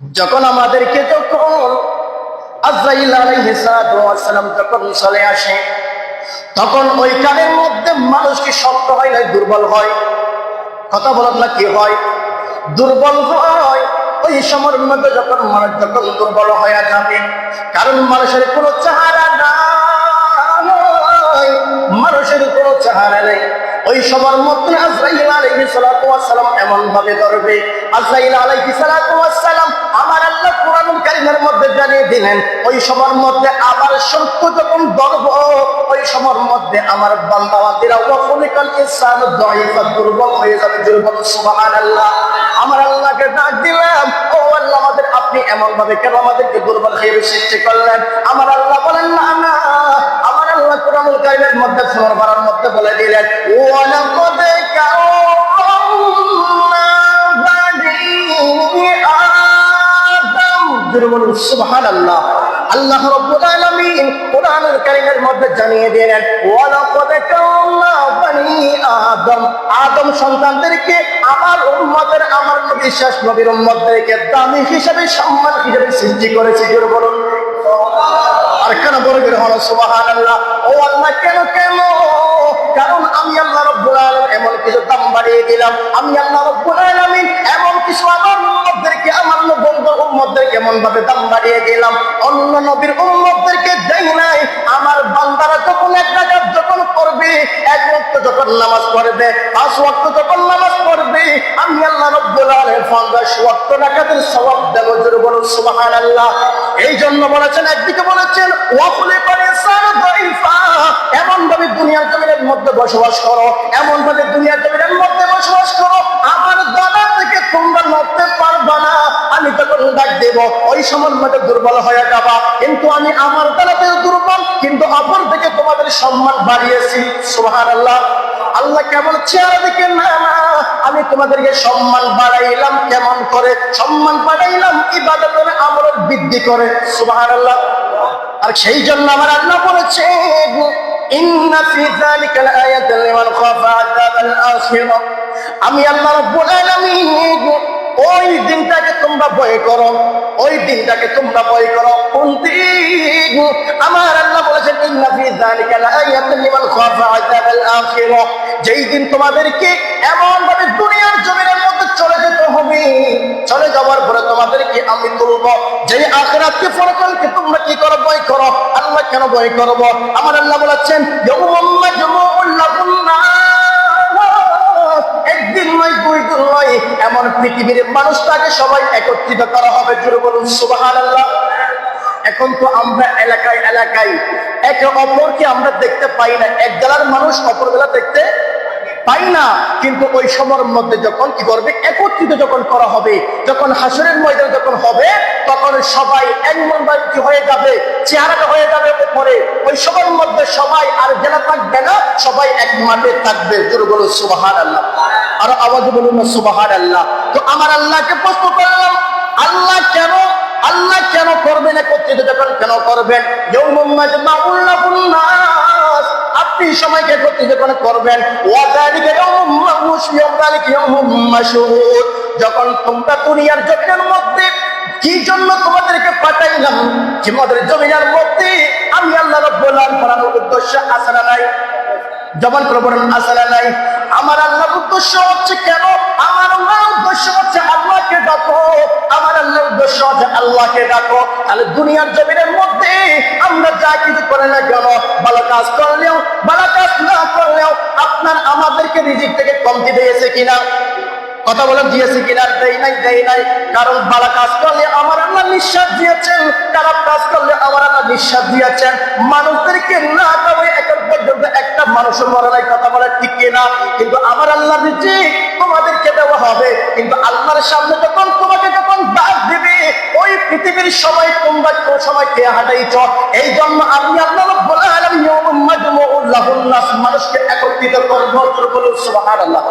যখন আমাদেরকে যখন আজরাইল যখন চলে আসে, তখন ওই কানের মধ্যে মানুষ কি শক্ত হয় না, দুর্বল হয়। কথা বলেন না কি হয়? দুর্বল হয়। ওই সময়ের মধ্যে যখন মানুষ যখন দুর্বল হয়ে যাবে, কারণ মানুষের কোনো চেহারা নাই, মানুষের কোনো চেহারা নেই। ওই সবার মধ্যে আজরাইল আলাইহি সালাতু ওয়াস এমন ভাবে ধরবে আজরাইল সালাতু ওয়াস সালাম আমার আল্লাহ কোরআনুল কারীমের মধ্যে জানিয়ে দিলেন, ওই সবার মধ্যে আবার সত্য যখন ধরব ওই সবার মধ্যে আমার বান্দা বান্দিরা ওয়াফুলিকাল ইনসানু দাঈফা দুর্বল হয়ে যাবে, দুর্বল, সুবহানাল্লাহ। আমার আল্লাহকে ডাক দিলাম ও আল্লাহ, আমাদের আপনি এমন ভাবে কেন আমাদেরকে দুর্বল হয়ে সৃষ্টি করলেন? আমার আল্লাহ বলেন, না না। আমার আল্লাহ কোরআনুল কারীমের মধ্যে সুরার বারার মধ্যে বলে দিলেন ওয়া লাকাদ বলুন আল্লাহ কারীমের মধ্যে জানিয়ে দিলেন আদম। সন্তানদেরকে আমার উম্মতের, আমার শেষ নবীর উম্মতদেরকে দামি সম্মান সৃষ্টি বলুন। আর কেন হলো ও আল্লাহ, কেন কেন? কারণ আমি আল্লাহ রব্বুল আলামিন এমন কিছু দাম বাড়িয়ে দিলাম। আমি আল্লাহ রব্বুল আলামিন এমন ভাবে দাম বাড়িয়ে দিলাম। অন্য নবীর উম্মতদেরকে দেই নাই। আমার বান্দারা যখন এক রাকাত যখন করবে এক ওয়াক্ত যখন নামাজ পড়বে, পাঁচ ওয়াক্ত যখন নামাজ পড়বে, আমি আল্লাহ রব্বুল আলামিন রাকাতের সওয়াব দেব বলুন এই জন্য বলেছেন, একদিকে বলেছেন ওয়াকুলে পারে এমন ভাবে দুনিয়ার জমিনের মধ্যে বসবাস করো, এমন আমি তখন ডাক দেব, ওই সময় মধ্যে দুর্বল হয়ে যাবা। কিন্তু আমি আমার দ্বারাতে দুর্বল, কিন্তু অপর থেকে তোমাদের সম্মান বাড়িয়েছি। সুহার আল্লাহ আল্লাহ কেমন চেহারা দেখে, না আমি তোমাদেরকে সম্মান বাড়াইলাম কেমন করে? সম্মান বাড়াইলাম ইবাদতের আমলের বৃদ্ধি করে। সুবাহান আল্লাহ আর সেই জন্য আমার আল্লাহ বলেছে আমি আল্লাহ আলামিন ওই দিনটাকে তোমরা ভয় করো, ওই দিনটাকে তোমরা ভয় করো। কোন আমার আল্লাহ বলেছেন, ইন্না ফি যালিকা লাআয়াতান খাফা আযাবাল আখিরাহ যেই দিন তোমাদেরকে এমন ভাবে দুনিয়ার জমিনের মধ্যে চলে যেতে হবে, চলে যাওয়ার পরে তোমাদেরকে আমি তুলব। যেই আখরাতকে, পরকালকে তোমরা কি করো, ভয় করো। আল্লাহ কেন ভয় করব? আমার আল্লাহ বলেছেন ইয়াউমুম মাজমুউল লাহুন একদিন নয়, দুই দিন এমন পৃথিবীর মানুষটাকে সবাই একত্রিত করা হবে। জুড়ে বলুন, সুবহানাল্লাহ। এখন তো আমরা এলাকায় এলাকায় একে অপরকে আমরা দেখতে পাই না। এক জেলার মানুষ অপর বেলা দেখতে পাই না। কিন্তু ওই সময়ের মধ্যে যখন কি করবে? একত্রিত যখন করা হবে, যখন হাসরের ময়দান যখন হবে, তখন সবাই এমন কি হয়ে যাবে, চেহারাটা হয়ে যাবে উপরে। ওই সময়ের মধ্যে সবাই আর জেলা থাকবে না, সবাই এক মাঠে থাকবে। জোর বলো সুবাহার আল্লাহ আর আওয়াজ বলুন না সুবাহার আল্লাহ তো আমার আল্লাহকে প্রশ্ন করলাম, আল্লাহ কেন আল্লাহ কেন করবেন একত্রিত যখন কেন করবেন? আপনি সময়কে করতে যখন করবেন যখন তোমরা দুনিয়ার জমিনের মধ্যে, কি জন্য তোমাদেরকে পাঠাইলাম তোমাদের জমিনের মধ্যে, আমি আল্লাহ রাব্বুল আলামিন উদ্দেশ্য না নাই? করে বলেন আসলে নাই? আমার আল্লাহর উদ্দেশ্য হচ্ছে কেন? আমার আল্লাহর উদ্দেশ্য হচ্ছে আল্লাহকে ডাকো। আমার আল্লাহর উদ্দেশ্য হচ্ছে আল্লাহকে ডাকো। তাহলে দুনিয়ার জমিনের মধ্যে আমরা যা কিছু করে না কেন, ভালো কাজ করলেও ভালো কাজ না করলেও আপনার আমাদেরকে রিজিক থেকে কমতি দিয়েছে কিনা? কথা বলে দিয়েছে কিনা? দেই নাই দেই নাই। কারণ ভালো কাজ করলে আমার আল্লাহ নিঃশ্বাস দিয়েছেন, খারাপ কাজ করলে আমার আল্লাহ নিঃশ্বাস দিয়েছেন। মানুষদেরকে না তবে একটা মানুষের মরে কথা বলে ঠিক কিনা? দিচ্ছি তোমাদেরকে দেওয়া হবে। কিন্তু আল্লাহর সামনে যখন তোমাকে যখন বাদ দিবে, ওই পৃথিবীর সবাই তোমরা সবাই কে হাঁটাইছ? এই জন্য আমি আল্লাহ বলে আলামিন মানুষকে একত্রিত করব। বলুন সুবহানাল্লাহ।